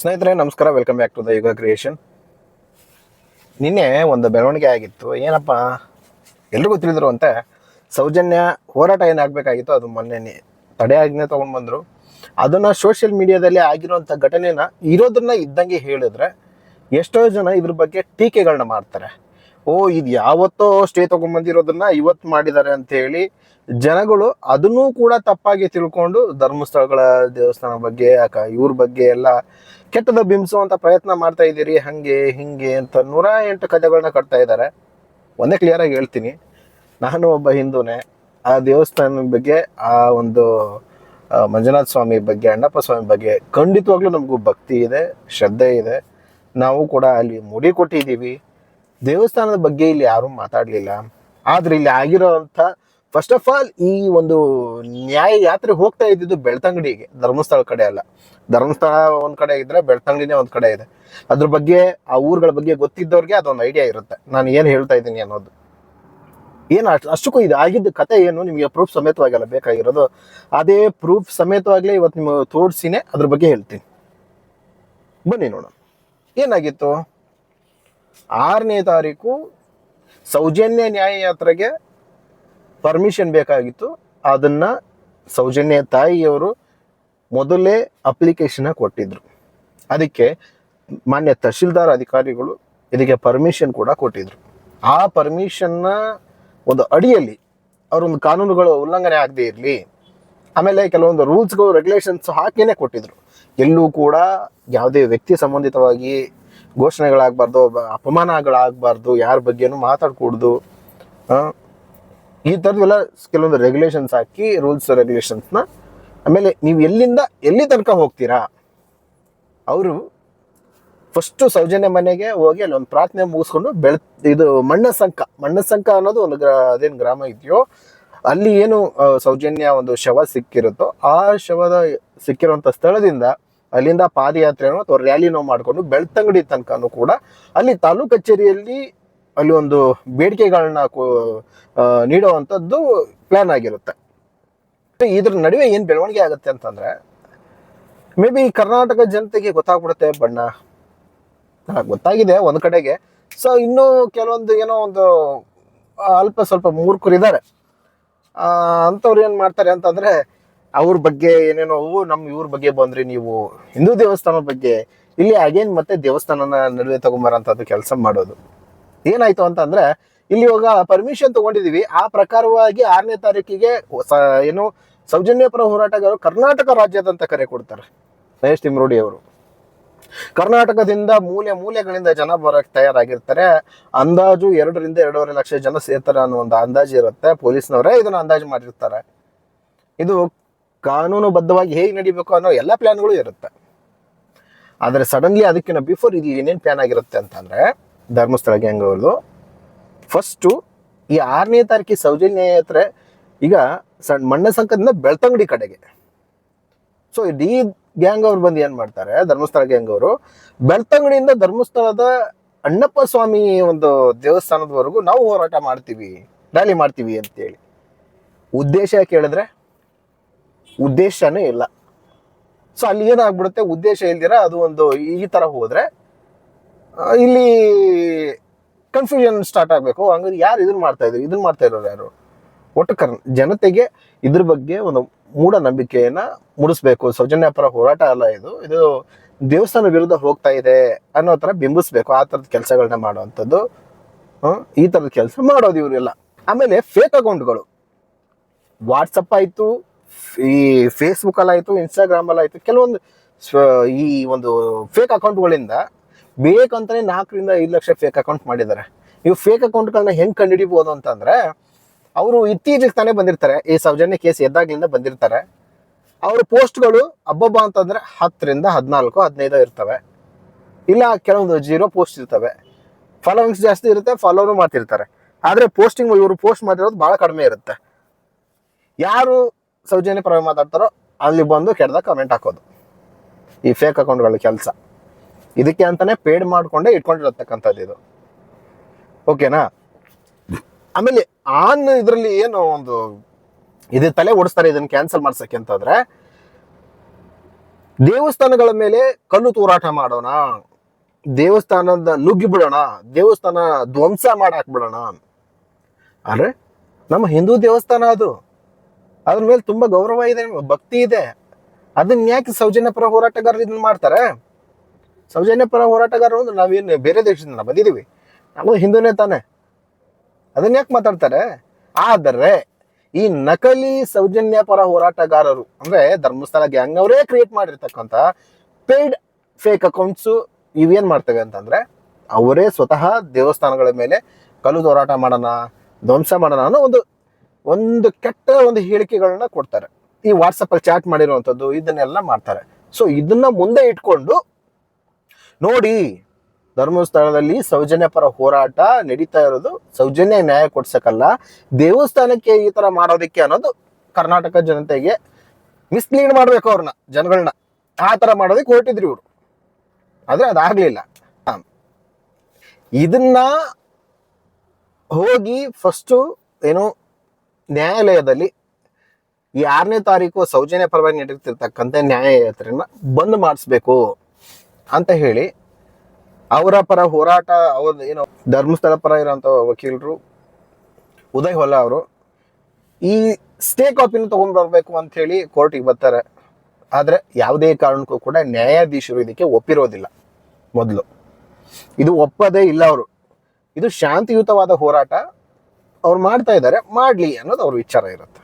ಸ್ನೇಹಿತರೆ, ನಮಸ್ಕಾರ. Welcome back to the Yuga creation ನಿನ್ನೆ ಒಂದು ಬೆಳವಣಿಗೆ ಆಗಿತ್ತು. ಏನಪ್ಪ? ಎಲ್ರಿಗೂ ತಿಳಿದ್ರು ಅಂತೆ ಸೌಜನ್ಯ ಹೋರಾಟ ಏನಾಗಬೇಕಾಗಿತ್ತು, ಅದು ಮೊನ್ನೆ ತಡೆಯಾಜ್ಞೆ ತೊಗೊಂಡು ಬಂದರು. ಅದನ್ನು ಸೋಷಿಯಲ್ ಮೀಡಿಯಾದಲ್ಲಿ ಆಗಿರುವಂಥ ಘಟನೆನ ಇರೋದನ್ನ ಇದ್ದಂಗೆ ಹೇಳಿದ್ರೆ ಎಷ್ಟೋ ಜನ ಇದ್ರ ಬಗ್ಗೆ ಟೀಕೆಗಳನ್ನ ಮಾಡ್ತಾರೆ. ಓ, ಇದು ಯಾವತ್ತೋ ಸ್ಟೇ ತಗೊಂಡ್ಬಂದಿರೋದನ್ನ ಇವತ್ತು ಮಾಡಿದ್ದಾರೆ ಅಂತ ಹೇಳಿ ಜನಗಳು ಅದನ್ನೂ ಕೂಡ ತಪ್ಪಾಗಿ ತಿಳ್ಕೊಂಡು ಧರ್ಮಸ್ಥಳಗಳ ದೇವಸ್ಥಾನ ಬಗ್ಗೆ ಇವ್ರ ಬಗ್ಗೆ ಎಲ್ಲ ಕೆಟ್ಟದ ಬಿಂಬಿಸುವಂತ ಪ್ರಯತ್ನ ಮಾಡ್ತಾ ಇದ್ದೀರಿ. ಹಂಗೆ, ಹಿಂಗೆ ಅಂತ ನೂರ ಎಂಟು ಕಥೆಗಳನ್ನ ಕಟ್ತಾ ಇದ್ದಾರೆ. ಒಂದೇ ಕ್ಲಿಯರ್ ಆಗಿ ಹೇಳ್ತೀನಿ. ನಾನು ಒಬ್ಬ ಹಿಂದೂನೇ. ಆ ದೇವಸ್ಥಾನದ ಬಗ್ಗೆ, ಆ ಒಂದು ಮಂಜುನಾಥ ಸ್ವಾಮಿ ಬಗ್ಗೆ, ಅಣ್ಣಪ್ಪ ಸ್ವಾಮಿ ಬಗ್ಗೆ ಖಂಡಿತವಾಗ್ಲೂ ನಮಗೂ ಭಕ್ತಿ ಇದೆ, ಶ್ರದ್ಧೆ ಇದೆ. ನಾವು ಕೂಡ ಅಲ್ಲಿ ಮುಡಿ ಕೊಟ್ಟಿದ್ದೀವಿ. ದೇವಸ್ಥಾನದ ಬಗ್ಗೆ ಇಲ್ಲಿ ಯಾರೂ ಮಾತಾಡಲಿಲ್ಲ. ಆದ್ರೆ ಇಲ್ಲಿ ಆಗಿರೋಂಥ ಫಸ್ಟ್ ಆಫ್ ಆಲ್ ಈ ಒಂದು ನ್ಯಾಯ ಯಾತ್ರೆ ಹೋಗ್ತಾ ಇದ್ದಿದ್ದು ಬೆಳ್ತಂಗಡಿಗೆ, ಧರ್ಮಸ್ಥಳ ಕಡೆ ಅಲ್ಲ. ಧರ್ಮಸ್ಥಳ ಒಂದು ಕಡೆ ಇದ್ರೆ ಬೆಳ್ತಂಗಡಿನೇ ಒಂದು ಕಡೆ ಇದೆ. ಅದ್ರ ಬಗ್ಗೆ, ಆ ಊರುಗಳ ಬಗ್ಗೆ ಗೊತ್ತಿದ್ದವ್ರಿಗೆ ಅದೊಂದು ಐಡಿಯಾ ಇರುತ್ತೆ. ನಾನು ಏನು ಹೇಳ್ತಾ ಇದ್ದೀನಿ ಅನ್ನೋದು. ಏನು ಅಷ್ಟು, ಅಷ್ಟಕ್ಕೂ ಇದು ಆಗಿದ್ದ ಕತೆ ಏನು, ನಿಮಗೆ ಪ್ರೂಫ್ ಸಮೇತವಾಗಲ್ಲ ಬೇಕಾಗಿರೋದು. ಅದೇ ಪ್ರೂಫ್ ಸಮೇತವಾಗಲೇ ಇವತ್ತು ನಿಮಗೆ ತೋರಿಸಿನೇ ಅದ್ರ ಬಗ್ಗೆ ಹೇಳ್ತೀನಿ. ಬನ್ನಿ ನೋಡೋಣ. ಏನಾಗಿತ್ತು? ಆರನೇ ತಾರೀಕು ಸೌಜನ್ಯ ನ್ಯಾಯ ಯಾತ್ರೆಗೆ ಪರ್ಮಿಷನ್ ಬೇಕಾಗಿತ್ತು. ಅದನ್ನ ಸೌಜನ್ಯ ತಾಯಿಯವರು ಮೊದಲೇ ಅಪ್ಲಿಕೇಶನ್ ಕೊಟ್ಟಿದ್ದರು ಅದಕ್ಕೆ ಮಾನ್ಯ ತಹಶೀಲ್ದಾರ್ ಅಧಿಕಾರಿಗಳು ಇದಕ್ಕೆ ಪರ್ಮಿಷನ್ ಕೂಡ ಕೊಟ್ಟಿದ್ದರು ಆ ಪರ್ಮಿಷನ್ನ ಒಂದು ಅಡಿಯಲ್ಲಿ ಅವರೊಂದು ಕಾನೂನುಗಳು ಉಲ್ಲಂಘನೆ ಆಗದೇ ಇರಲಿ. ಆಮೇಲೆ ಕೆಲವೊಂದು ರೂಲ್ಸ್ಗಳು ರೆಗ್ಯುಲೇಷನ್ಸ್ ಹಾಕಿನೇ ಕೊಟ್ಟಿದ್ರು. ಎಲ್ಲೂ ಕೂಡ ಯಾವುದೇ ವ್ಯಕ್ತಿ ಸಂಬಂಧಿತವಾಗಿ ಘೋಷಣೆಗಳಾಗಬಾರ್ದು ಅಪಮಾನಗಳಾಗಬಾರ್ದು, ಯಾರ ಬಗ್ಗೆನೂ ಮಾತಾಡ್ಕೂಡ್ದು ಈ ಥರದ್ದೆಲ್ಲ ಕೆಲವೊಂದು ರೆಗ್ಯುಲೇಷನ್ಸ್ ಹಾಕಿ ರೂಲ್ಸ್ ರೆಗ್ಯುಲೇಷನ್ಸ್ನ ಆಮೇಲೆ ನೀವು ಎಲ್ಲಿಂದ, ಎಲ್ಲಿ ತನಕ ಹೋಗ್ತೀರಾ? ಅವರು ಫಸ್ಟು ಸೌಜನ್ಯ ಮನೆಗೆ ಹೋಗಿ ಅಲ್ಲಿ ಒಂದು ಪ್ರಾರ್ಥನೆ ಮುಗಿಸ್ಕೊಂಡು ಬೆಳ, ಇದು ಮಣ್ಣ ಸಂಕ ಮಣ್ಣ ಸಂಕ ಅನ್ನೋದು ಒಂದು ಗ್ರಾ, ಅದೇನು ಗ್ರಾಮ ಇದೆಯೋ, ಅಲ್ಲಿ ಏನು ಸೌಜನ್ಯ ಒಂದು ಶವ ಸಿಕ್ಕಿರುತ್ತೋ, ಆ ಶವದ ಸಿಕ್ಕಿರುವಂಥ ಸ್ಥಳದಿಂದ ಅಲ್ಲಿಂದ ಪಾದಯಾತ್ರೆನೋ ಅಥವಾ ರ್ಯಾಲಿನೋ ಮಾಡಿಕೊಂಡು ಬೆಳ್ತಂಗಡಿ ತನಕನೂ ಕೂಡ ಅಲ್ಲಿ ತಾಲೂಕು ಕಚೇರಿಯಲ್ಲಿ ಅಲ್ಲಿ ಒಂದು ಬೇಡಿಕೆಗಳನ್ನ ನೀಡುವಂಥದ್ದು ಪ್ಲಾನ್ ಆಗಿರುತ್ತೆ. ಇದ್ರ ನಡುವೆ ಏನು ಬೆಳವಣಿಗೆ ಆಗುತ್ತೆ ಅಂತಂದ್ರೆ ಮೇ ಬಿ ಕರ್ನಾಟಕ ಜನತೆಗೆ ಗೊತ್ತಾಗ್ಬಿಡುತ್ತೆ, ಬಣ್ಣ. ಗೊತ್ತಾಗಿದೆ ಒಂದು ಕಡೆಗೆ. ಸೊ ಇನ್ನೂ ಕೆಲವೊಂದು ಏನೋ ಒಂದು ಅಲ್ಪ ಸ್ವಲ್ಪ ಮೂರ್ಖರು ಇದ್ದಾರೆ ಅಂಥವ್ರು ಏನು ಮಾಡ್ತಾರೆ ಅಂತಂದ್ರೆ ಅವ್ರ ಬಗ್ಗೆ ಏನೇನೋ ನಮ್ ಇವ್ರ ಬಗ್ಗೆ ಬಂದ್ರಿ ನೀವು ಹಿಂದೂ ದೇವಸ್ಥಾನದ ಬಗ್ಗೆ ಇಲ್ಲಿ ಅಗೇನ್ ಮತ್ತೆ ದೇವಸ್ಥಾನನ ನಡುವೆ ತಗೊಂಬರಂಥದ್ದು ಕೆಲಸ ಮಾಡೋದು. ಏನಾಯ್ತು ಅಂತಂದ್ರೆ, ಇಲ್ಲಿ ಇವಾಗ ಪರ್ಮಿಷನ್ ತಗೊಂಡಿದೀವಿ. ಆ ಪ್ರಕಾರವಾಗಿ ಆರನೇ ತಾರೀಕಿಗೆ ಏನು, ಸೌಜನ್ಯ ಪರ ಹೋರಾಟಗಾರರು ಕರ್ನಾಟಕ ರಾಜ್ಯದಂತ ಕರೆ ಕೊಡ್ತಾರೆ. ಮಹೇಶ್ ತಿಮ್ರೋಡಿ ಅವರು. ಕರ್ನಾಟಕದಿಂದ ಮೂಲೆ ಮೂಲೆಗಳಿಂದ ಜನ ಬರಕ್ ತಯಾರಾಗಿರ್ತಾರೆ. ಅಂದಾಜು ಎರಡರಿಂದ ಎರಡೂವರೆ ಲಕ್ಷ ಜನ ಸೇರ್ತಾರೆ ಅನ್ನೋ ಒಂದು ಅಂದಾಜು ಇರುತ್ತೆ. ಪೊಲೀಸ್ನವರೇ ಇದನ್ನ ಅಂದಾಜು ಮಾಡಿರ್ತಾರೆ. ಇದು ಕಾನೂನುಬದ್ಧವಾಗಿ ಹೇಗೆ ನಡಿಬೇಕು ಅನ್ನೋ ಎಲ್ಲ ಪ್ಲ್ಯಾನ್ಗಳು ಇರುತ್ತೆ. ಆದರೆ ಸಡನ್ಲಿ ಅದಕ್ಕಿಂತ ಬಿಫೋರ್ ಇದು ಏನೇನು ಪ್ಲಾನ್ ಆಗಿರುತ್ತೆ ಅಂತಂದರೆ, ಧರ್ಮಸ್ಥಳ ಗ್ಯಾಂಗ್ ಅವರು ಫಸ್ಟು ಈ ಆರನೇ ತಾರೀಕಿಗೆ ಸೌಜನ್ಯ ಯಾತ್ರೆ ಈಗ ಸಣ್ಣ ಮಣ್ಣ ಸಂಕದಿಂದ ಬೆಳ್ತಂಗಡಿ ಕಡೆಗೆ. ಸೊ ಇಡೀ ಗ್ಯಾಂಗ್ ಅವ್ರು ಬಂದು ಏನು ಮಾಡ್ತಾರೆ, ಧರ್ಮಸ್ಥಳ ಗ್ಯಾಂಗ್ ಅವರು ಬೆಳ್ತಂಗಡಿಯಿಂದ ಧರ್ಮಸ್ಥಳದ ಅಣ್ಣಪ್ಪ ಸ್ವಾಮಿ ಒಂದು ದೇವಸ್ಥಾನದವರೆಗೂ ನಾವು ಹೋರಾಟ ಮಾಡ್ತೀವಿ, ರ್ಯಾಲಿ ಮಾಡ್ತೀವಿ ಅಂತೇಳಿ. ಉದ್ದೇಶ ಕೇಳಿದ್ರೆ ಉದ್ದೇಶನೇ ಇಲ್ಲ. ಸೊ ಅಲ್ಲಿ ಏನಾಗ್ಬಿಡುತ್ತೆ? ಉದ್ದೇಶ ಇಲ್ದಿರ ಅದು ಒಂದು ಈ ತರ ಹೋದ್ರೆ ಇಲ್ಲಿ ಕನ್ಫ್ಯೂಷನ್ ಸ್ಟಾರ್ಟ್ ಆಗಬೇಕು. ಹಂಗಾದ್ರೆ ಯಾರು ಇದನ್ನ ಮಾಡ್ತಾ ಇದ್ರು? ಇದನ್ನ ಮಾಡ್ತಾ ಇರೋರು ಯಾರು? ಒಟ್ಟು ಕರ್, ಜನತೆಗೆ ಇದ್ರ ಬಗ್ಗೆ ಒಂದು ಮೂಢನಂಬಿಕೆಯನ್ನು ಮೂಡಿಸ್ಬೇಕು. ಸೌಜನ್ಯ ಪರ ಹೋರಾಟ ಅಲ್ಲ ಇದು. ಇದು ದೇವಸ್ಥಾನ ವಿರುದ್ಧ ಹೋಗ್ತಾ ಇದೆ ಅನ್ನೋ ತರ ಬಿಂಬಿಸ್ಬೇಕು. ಆ ಥರದ ಕೆಲಸಗಳನ್ನ ಮಾಡುವಂಥದ್ದು. ಈ ಥರದ ಕೆಲಸ ಮಾಡೋದು ಇವರೆಲ್ಲ ಆಮೇಲೆ ಫೇಕ್ ಅಕೌಂಟ್ಗಳು ವಾಟ್ಸಪ್ ಆಯಿತು. ಈ ಫೇಸ್ಬುಕ್ ಇನ್ಸ್ಟಾಗ್ರಾಮಲ್ಲಾಯಿತು ಕೆಲವೊಂದು ಈ ಒಂದು ಫೇಕ್ ಅಕೌಂಟ್ಗಳಿಂದ ಬೇಕಂತಾನೆ ನಾಲ್ಕರಿಂದ ಐದು ಲಕ್ಷ ಫೇಕ್ ಅಕೌಂಟ್ ಮಾಡಿದ್ದಾರೆ. ಇವು ಫೇಕ್ ಅಕೌಂಟ್ಗಳನ್ನ ಹೆಂಗೆ ಕಂಡುಹಿಡಿಬೋದು ಅಂತಂದರೆ, ಅವರು ಇತ್ತೀಚೆಗೆ ತಾನೇ ಬಂದಿರ್ತಾರೆ, ಈ ಸೌಜನ್ಯ ಕೇಸ್ ಎದ್ದಾಗ್ಲಿಂದ ಬಂದಿರ್ತಾರೆ. ಅವ್ರ ಪೋಸ್ಟ್ಗಳು ಹಬ್ಬಬ್ಬ ಅಂತಂದ್ರೆ ಹತ್ತರಿಂದ ಹದಿನಾಲ್ಕು, ಹದಿನೈದು ಇರ್ತವೆ. ಇಲ್ಲ, ಕೆಲವೊಂದು ಜೀರೋ ಪೋಸ್ಟ್ ಇರ್ತವೆ. ಫಾಲೋವಿಂಗ್ಸ್ ಜಾಸ್ತಿ ಇರುತ್ತೆ ಫಾಲೋವರು ಮಾಡ್ತಿರ್ತಾರೆ. ಆದರೆ ಪೋಸ್ಟಿಂಗ್ ಇವರು ಪೋಸ್ಟ್ ಮಾಡಿರೋದು ಭಾಳ ಕಡಿಮೆ ಇರುತ್ತೆ. ಯಾರು ಸೌಜನ್ಯ ಪರವಾಗಿ ಮಾತಾಡ್ತಾರೋ ಅಲ್ಲಿ ಬಂದು ಕೆಡ್ದ ಕಮೆಂಟ್ ಹಾಕೋದು. ಈ ಫೇಕ್ ಅಕೌಂಟ್ಗಳ ಕೆಲಸ. ಇದಕ್ಕೆ ಅಂತಾನೆ ಪೇಡ್ ಮಾಡ್ಕೊಂಡೇ ಇಟ್ಕೊಂಡಿರತಕ್ಕಂಥದ್ದು ಇದು. ಓಕೆನಾ ಆಮೇಲೆ ಆನ್ ಇದರಲ್ಲಿ ಏನು ಒಂದು ಇದು ತಲೆ ಓಡಿಸ್ತಾರೆ ಇದನ್ನ ಕ್ಯಾನ್ಸಲ್ ಮಾಡ್ಸಕ್ಕೆ ಅಂತಂದ್ರೆ, ದೇವಸ್ಥಾನಗಳ ಮೇಲೆ ಕಲ್ಲು ತೂರಾಟ ಮಾಡೋಣ. ದೇವಸ್ಥಾನದ ನುಗ್ಗಿ ಬಿಡೋಣ. ದೇವಸ್ಥಾನ ಧ್ವಂಸ ಮಾಡಾಕ್ ಬಿಡೋಣ. ಆದ್ರೆ ನಮ್ಮ ಹಿಂದೂ ದೇವಸ್ಥಾನ ಅದು. ಅದ್ರ ಮೇಲೆ ತುಂಬಾ ಗೌರವ ಇದೆ, ಭಕ್ತಿ ಇದೆ. ಅದನ್ನ ಯಾಕೆ ಸೌಜನ್ಯ ಪರ ಹೋರಾಟಗಾರರು ಇದನ್ನ ಮಾಡ್ತಾರೆ? ಸೌಜನ್ಯ ಪರ ಹೋರಾಟಗಾರರು ಅಂದ್ರೆ ನಾವೇನು ಬೇರೆ ದೇಶದಿಂದ ಬಂದಿದೀವಿ ನಾವು ಹಿಂದೂನೇ ತಾನೆ ಅದನ್ನ ಯಾಕೆ ಮಾತಾಡ್ತಾರೆ? ಆದರೆ ಈ ನಕಲಿ ಸೌಜನ್ಯ ಪರ ಹೋರಾಟಗಾರರು ಅಂದ್ರೆ ಧರ್ಮಸ್ಥಳ ಗ್ಯಾಂಗ್ ಅವರೇ ಕ್ರಿಯೇಟ್ ಮಾಡಿರ್ತಕ್ಕಂಥ ಪೇಯ್ಡ್ ಫೇಕ್ ಅಕೌಂಟ್ಸ್ ಇವೇನ್ ಮಾಡ್ತವೆ ಅಂತಂದ್ರೆ ಅವರೇ ಸ್ವತಃ ದೇವಸ್ಥಾನಗಳ ಮೇಲೆ ಕಲ್ಲು ಹೋರಾಟ ಮಾಡೋಣ, ಧ್ವಂಸ ಮಾಡೋಣ ಅನ್ನೋ ಒಂದು ಒಂದು ಕೆಟ್ಟ ಒಂದು ಹೇಳಿಕೆಗಳನ್ನ ಕೊಡ್ತಾರೆ. ಈ ವಾಟ್ಸಪ್ ಅಲ್ಲಿ ಚಾಟ್ ಮಾಡಿರುವಂಥದ್ದು ಇದನ್ನೆಲ್ಲ ಮಾಡ್ತಾರೆ. ಸೊ ಇದನ್ನ ಮುಂದೆ ಇಟ್ಕೊಂಡು ನೋಡಿ, ಧರ್ಮಸ್ಥಳದಲ್ಲಿ ಸೌಜನ್ಯ ಪರ ಹೋರಾಟ ನಡೀತಾ ಇರೋದು ಸೌಜನ್ಯ ನ್ಯಾಯ ಕೊಡ್ಸಕ್ಕಲ್ಲ. ದೇವಸ್ಥಾನಕ್ಕೆ ಈ ತರ ಮಾಡೋದಕ್ಕೆ ಅನ್ನೋದು ಕರ್ನಾಟಕ ಜನತೆಗೆ ಮಿಸ್ಲೀಡ್ ಮಾಡ್ಬೇಕು ಅವ್ರನ್ನ ಜನಗಳನ್ನ ಆ ತರ ಮಾಡೋದಕ್ಕೆ ಹೊರಟಿದ್ರು ಇವರು. ಆದ್ರೆ ಅದಾಗ್ಲಿಲ್ಲ. ಇದನ್ನ ಹೋಗಿ ಫಸ್ಟು ಏನು ನ್ಯಾಯಾಲಯದಲ್ಲಿ ಈ ಆರನೇ ತಾರೀಕು ಸೌಜನ್ಯ ಪರವಾಗಿ ನಡೀತಿರ್ತಕ್ಕಂಥ ನ್ಯಾಯಯಾತ್ರೆನ ಬಂದ್ ಮಾಡಿಸ್ಬೇಕು ಅಂತ ಹೇಳಿ ಅವರ ಪರ ಹೋರಾಟ, ಅವ್ರ ಏನು ಧರ್ಮಸ್ಥಳ ಪರ ಇರೋಂಥ ವಕೀಲರು, ಉದಯ್ ಹೊಲ ಅವರು ಈ ಸ್ಟೇ ಕಾಪಿನ ತಗೊಂಡ್ ಬರ್ಬೇಕು ಅಂತ ಹೇಳಿ ಕೋರ್ಟಿಗೆ ಬರ್ತಾರೆ. ಆದರೆ ಯಾವುದೇ ಕಾರಣಕ್ಕೂ ಕೂಡ ನ್ಯಾಯಾಧೀಶರು ಇದಕ್ಕೆ ಒಪ್ಪಿರೋದಿಲ್ಲ ಮೊದಲು. ಇದು ಒಪ್ಪದೇ ಇಲ್ಲ ಅವರು. ಇದು ಶಾಂತಿಯುತವಾದ ಹೋರಾಟ. ಅವ್ರು ಮಾಡ್ತಾ ಇದ್ದಾರೆ, ಮಾಡಲಿ ಅನ್ನೋದು ಅವ್ರ ವಿಚಾರ ಇರುತ್ತೆ.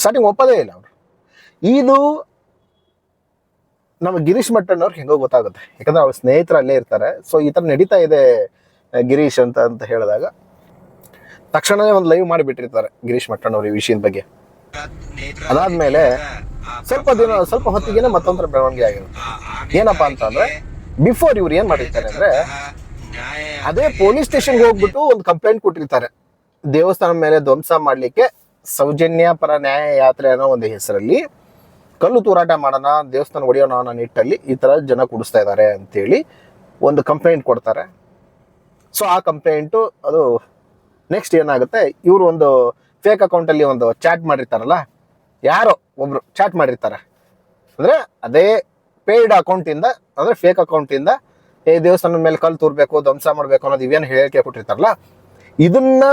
ಸ್ಟಾರ್ಟಿಂಗ್ ಒಪ್ಪದೇ ಇಲ್ಲ ಅವರು. ಇದು ನಮ್ಮ ಗಿರೀಶ್ ಮಟ್ಟಣ್ಣವ್ರು ಹೆಂಗೋ ಗೊತ್ತಾಗುತ್ತೆ. ಯಾಕಂದ್ರೆ ಅವ್ರ ಸ್ನೇಹಿತರು ಅಲ್ಲೇ ಇರ್ತಾರೆ ಸೊ ಈ ಥರ ನಡೀತಾ ಇದೆ ಗಿರೀಶ್ ಅಂತ ಅಂತ ಹೇಳಿದಾಗ. ತಕ್ಷಣವೇ ಒಂದು ಲೈವ್ ಮಾಡಿಬಿಟ್ಟಿರ್ತಾರೆ ಗಿರೀಶ್ ಮಟ್ಟಣ್ಣವ್ರ ಈ ವಿಷಯದ ಬಗ್ಗೆ. ಅದಾದ್ಮೇಲೆ ಸ್ವಲ್ಪ ದಿನ, ಸ್ವಲ್ಪ ಹೊತ್ತಿಗೆನೆ ಮತ್ತೊಂದ್ರ ಬೆಳವಣಿಗೆ ಆಗಿರುತ್ತೆ. ಏನಪ್ಪಾ ಅಂತಂದ್ರೆ ಬಿಫೋರ್ ಇವ್ರು ಏನ್ ಮಾಡಿರ್ತಾರೆ ಅಂದ್ರೆ ಅದೇ ಪೊಲೀಸ್ ಸ್ಟೇಷನ್ಗೆ ಹೋಗ್ಬಿಟ್ಟು ಒಂದು ಕಂಪ್ಲೇಂಟ್ ಕೊಟ್ಟಿರ್ತಾರೆ. ದೇವಸ್ಥಾನ ಮೇಲೆ ಧ್ವಂಸ ಮಾಡ್ಲಿಕ್ಕೆ ಸೌಜನ್ಯ ಪರ ನ್ಯಾಯ ಯಾತ್ರೆ ಅನ್ನೋ ಒಂದು ಹೆಸರಲ್ಲಿ ಕಲ್ಲು ತೂರಾಟ ಮಾಡೋಣ, ದೇವಸ್ಥಾನ ಹೊಡೆಯೋಣ ಅನ್ನೋ ನಿಟ್ಟಲ್ಲಿ ಈ ತರ ಜನ ಕುಡಿಸ್ತಾ ಇದ್ದಾರೆ ಅಂತೇಳಿ ಒಂದು ಕಂಪ್ಲೇಂಟ್ ಕೊಡ್ತಾರೆ. ಸೊ ಆ ಕಂಪ್ಲೇಂಟು ಅದು ನೆಕ್ಸ್ಟ್ ಏನಾಗುತ್ತೆ? ಇವರು ಒಂದು ಫೇಕ್ ಅಕೌಂಟಲ್ಲಿ ಒಂದು ಚಾಟ್ ಮಾಡಿರ್ತಾರಲ್ಲ, ಯಾರೋ ಒಬ್ರು ಚಾಟ್ ಮಾಡಿರ್ತಾರೆ. ಅಂದ್ರೆ ಅದೇ ಪೇಯ್ಡ್ ಅಕೌಂಟಿಂದ ಅಂದ್ರೆ ಫೇಕ್ ಅಕೌಂಟಿಂದ ಏ, ದೇವಸ್ಥಾನದ ಮೇಲೆ ಕಲ್ಲು ತೂರ್ಬೇಕು, ಧ್ವಂಸ ಮಾಡಬೇಕು ಅನ್ನೋದು ಇವೇನು ಹೇಳಿಕೆ ಕೊಟ್ಟಿರ್ತಾರಲ್ಲ, ಇದನ್ನ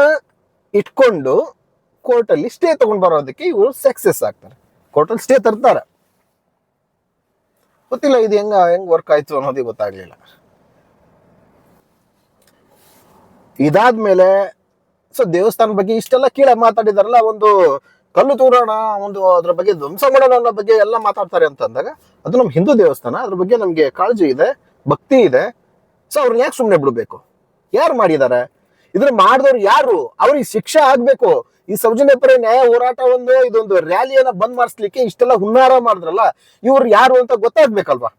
ಇಟ್ಕೊಂಡು ಕೋರ್ಟಲ್ಲಿ ಸ್ಟೇ ತಗೊಂಡ್ ಬರೋದಕ್ಕೆ ಇವರು ಸಕ್ಸಸ್ ಆಗ್ತಾರೆ. ಕೋರ್ಟಲ್ಲಿ ಸ್ಟೇ ತರ್ತಾರೆ. ಗೊತ್ತಿಲ್ಲ, ಇದು ಹೆಂಗ, ಹೆಂಗ್ ವರ್ಕ್ ಆಯ್ತು ಅನ್ನೋದು ಗೊತ್ತಾಗ್ಲಿಲ್ಲ. ಇದಾದ್ಮೇಲೆ ಸೊ ದೇವಸ್ಥಾನ ಬಗ್ಗೆ ಇಷ್ಟೆಲ್ಲ ಕೀಳ ಮಾತಾಡಿದಾರಲ್ಲ, ಒಂದು ಕಲ್ಲು ತೂರೋಣ, ಒಂದು ಅದ್ರ ಬಗ್ಗೆ ಧ್ವಂಸ ಮಾಡೋಣ ಅನ್ನೋ ಬಗ್ಗೆ ಎಲ್ಲ ಮಾತಾಡ್ತಾರೆ ಅಂತ ಅಂದಾಗ ಅದು ನಮ್ಮ ಹಿಂದೂ ದೇವಸ್ಥಾನ, ಅದ್ರ ಬಗ್ಗೆ ನಮ್ಗೆ ಕಾಳಜಿ ಇದೆ. ಭಕ್ತಿ ಇದೆ. ಸೊ ಅವ್ರನ್ನ ಯಾಕೆ ಸುಮ್ಮನೆ ಬಿಡಬೇಕು? ಯಾರು ಮಾಡಿದ್ದಾರೆ ಇದನ್ನ ಮಾಡಿದವ್ರು ಯಾರು? ಅವ್ರಿಗೆ ಶಿಕ್ಷೆ ಆಗ್ಬೇಕು. ಈ ಸೌಜನ್ಯ ಪರ ನ್ಯಾಯ ಹೋರಾಟ ಒಂದು, ಇದೊಂದು ರ್ಯಾಲಿಯನ್ನ ಬಂದ್ ಮಾಡಿಸ್ಲಿಕ್ಕೆ ಇಷ್ಟೆಲ್ಲ ಹುನ್ನಾರ ಮಾಡಿದ್ರಲ್ಲ, ಇವ್ರು ಯಾರು ಅಂತ ಗೊತ್ತಾಗ್ಬೇಕಲ್ವಾ?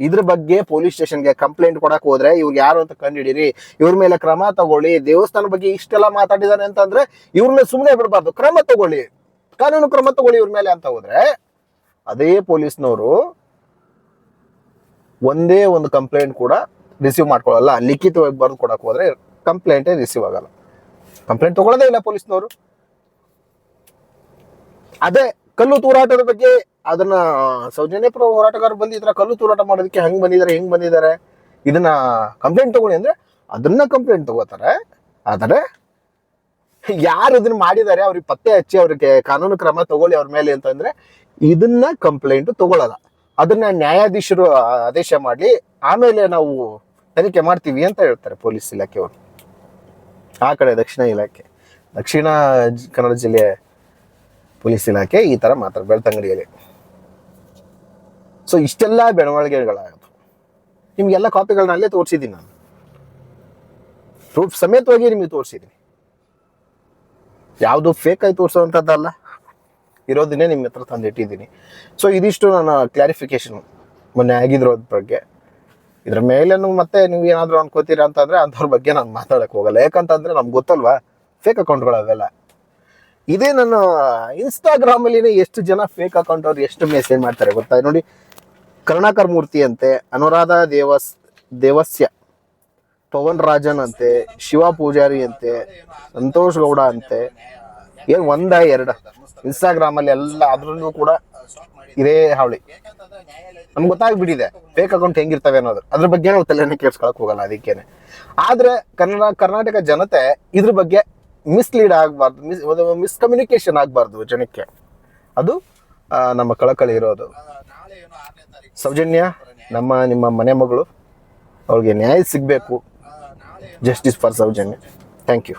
ಇದ್ರ ಬಗ್ಗೆ ಪೊಲೀಸ್ ಸ್ಟೇಷನ್ಗೆ ಕಂಪ್ಲೇಂಟ್ ಕೊಡಕ್ ಹೋದ್ರೆ ಇವ್ರು ಯಾರು ಅಂತ ಕಂಡಿಡೀರಿ ಇವ್ರ ಮೇಲೆ ಕ್ರಮ ತಗೊಳ್ಳಿ. ದೇವಸ್ಥಾನ ಬಗ್ಗೆ ಇಷ್ಟೆಲ್ಲ ಮಾತಾಡಿದಾರೆ ಅಂತಂದ್ರೆ ಇವ್ರನ್ನ ಸುಮ್ಮನೆ ಬಿಡಬಾರ್ದು. ಕ್ರಮ ತಗೊಳ್ಳಿ. ಕಾನೂನು ಕ್ರಮ ತಗೊಳ್ಳಿ ಇವ್ರ ಮೇಲೆ ಅಂತ ಹೋದ್ರೆ, ಅದೇ ಪೊಲೀಸ್ನವರು ಒಂದೇ ಒಂದು ಕಂಪ್ಲೇಂಟ್ ಕೂಡ ರಿಸೀವ್ ಮಾಡ್ಕೊಳ್ಳಲ್ಲ. ಲಿಖಿತವಾಗಿ ಬರೆದು ಕೊಡಕ್ಕೆ ಹೋದ್ರೆ ಕಂಪ್ಲೇಂಟೇ ರಿಸೀವ್ ಆಗಲ್ಲ. ಕಂಪ್ಲೇಂಟ್ ತಗೊಳ್ಳೋದೇ ಇಲ್ಲ ಪೊಲೀಸ್ನವರು. ಅದೇ ಕಲ್ಲು ತೂರಾಟದ ಬಗ್ಗೆ ಅದನ್ನ ಸೌಜನ್ಯ ಹೋರಾಟಗಾರರು ಬಂದಿದ್ರ, ಕಲ್ಲು ತೂರಾಟ ಮಾಡೋದಕ್ಕೆ ಹೆಂಗ್ ಬಂದಿದ್ದಾರೆ ಹೆಂಗ್ ಬಂದಿದ್ದಾರೆ ಇದನ್ನ ಕಂಪ್ಲೇಂಟ್ ತಗೊಳ್ಳಿ ಅಂದ್ರೆ ಅದನ್ನ ಕಂಪ್ಲೇಂಟ್ ತಗೋತಾರೆ. ಆದರೆ ಯಾರು ಇದನ್ನ ಮಾಡಿದ್ದಾರೆ ಅವ್ರಿಗೆ ಪತ್ತೆ ಹಚ್ಚಿ ಅವ್ರಿಗೆ ಕಾನೂನು ಕ್ರಮ ತಗೊಳ್ಳಿ ಅವ್ರ ಮೇಲೆ ಅಂತಂದ್ರೆ ಇದನ್ನ ಕಂಪ್ಲೇಂಟ್ ತಗೊಳ್ಳಲ್ಲ ಅದನ್ನ ನ್ಯಾಯಾಧೀಶರು ಆದೇಶ ಮಾಡಿ ಆಮೇಲೆ ನಾವು ತನಿಖೆ ಮಾಡ್ತೀವಿ ಅಂತ ಹೇಳ್ತಾರೆ ಪೊಲೀಸ್ ಇಲಾಖೆಯವರು. ಆ ಕಡೆ ದಕ್ಷಿಣ ಇಲಾಖೆ, ದಕ್ಷಿಣ ಕನ್ನಡ ಜಿಲ್ಲೆ ಪೊಲೀಸ್ ಇಲಾಖೆ ಈ ತರ ಮಾತ್ರ, ಬೆಳ್ತಂಗಡಿಯಲ್ಲಿ. ಸೊ ಇಷ್ಟೆಲ್ಲ ಬೆಳವಣಿಗೆಗಳಾಗುತ್ತೆ ನಿಮ್ಗೆಲ್ಲ ಕಾಪಿಗಳನ್ನ ಅಲ್ಲೇ ತೋರಿಸಿದ್ದೀನಿ ನಾನು. ಪ್ರೂಫ್ ಸಮೇತವಾಗಿ ನಿಮಗೆ ತೋರಿಸಿದ್ದೀನಿ. ಯಾವುದು ಫೇಕ್ ಆಗಿ ತೋರಿಸೋವಂಥದ್ದಲ್ಲ. ಇರೋದನ್ನೇ ನಿಮ್ಮ ಹತ್ರ ತಂದಿಟ್ಟಿದ್ದೀನಿ. ಸೊ ಇದಿಷ್ಟು ನನ್ನ ಕ್ಲಾರಿಫಿಕೇಶನ್ ಮೊನ್ನೆ ಆಗಿದ್ರೋದ್ ಬಗ್ಗೆ. ಇದ್ರ ಮೇಲೆ ಮತ್ತೆ ನೀವು ಏನಾದರೂ ಅನ್ಕೋತೀರಾ ಅಂತಂದರೆ ಅಂಥವ್ರ ಬಗ್ಗೆ ನಾನು ಮಾತಾಡಕ್ ಹೋಗಲ್ಲ. ಯಾಕಂತಂದರೆ ನಮ್ಗೆ ಗೊತ್ತಲ್ವಾ? ಫೇಕ್ ಅಕೌಂಟ್ಗಳು ಅವೆಲ್ಲ ಇದೇ ನನ್ನ ಇನ್ಸ್ಟಾಗ್ರಾಮ್ ಅಲ್ಲಿ ಎಷ್ಟು ಜನ ಫೇಕ್ ಅಕೌಂಟ್ ಅವ್ರು ಎಷ್ಟು ಮೆಸೇಜ್ ಮಾಡ್ತಾರೆ ಗೊತ್ತಾ? ನೋಡಿ, ಕರುಣಾಕರ್ ಮೂರ್ತಿ ಅಂತೆ, ಅನುರಾಧ ದೇವಸ್, ದೇವಸ್ಯ, ಪವನ್ ರಾಜನ್ ಅಂತೆ, ಶಿವ ಪೂಜಾರಿ ಅಂತೆ, ಸಂತೋಷ್ ಗೌಡ ಅಂತೆ, ಏನ್ ಒಂದ ಎರಡ? ಇನ್ಸ್ಟಾಗ್ರಾಮ್ ಅಲ್ಲಿ ಎಲ್ಲ ಅದ್ರಲ್ಲೂ ಕೂಡ ಇದೇ ಹಾವಳಿ. ನಮ್ಗೆ ಗೊತ್ತಾಗ್ಬಿಟ್ಟಿದೆ. ಫೇಕ್ ಅಕೌಂಟ್ ಹೆಂಗಿರ್ತವೆ ಅನ್ನೋದು. ಅದ್ರ ಬಗ್ಗೆ ನಾವು ತಲೆನೇ ಕೇಳಿಸ್ಕೊಳಕ್ ಹೋಗಲ್ಲ ಅದಕ್ಕೇನೆ. ಆದ್ರೆ ಕನ್ನಡ, ಕರ್ನಾಟಕ ಜನತೆ ಇದ್ರ ಬಗ್ಗೆ ಮಿಸ್ಲೀಡ್ ಆಗಬಾರ್ದು, ಮಿಸ್ ಮಿಸ್ಕಮ್ಯುನಿಕೇಶನ್ ಆಗಬಾರ್ದು ಜನಕ್ಕೆ. ಅದು ನಮ್ಮ ಕಳಕಳಿ ಇರೋದು. ಸೌಜನ್ಯ, ನಮ್ಮ, ನಿಮ್ಮ ಮನೆ ಮಗಳು ಅವ್ರಿಗೆ ನ್ಯಾಯ ಸಿಗಬೇಕು. Justice for Sowjanya. Thank you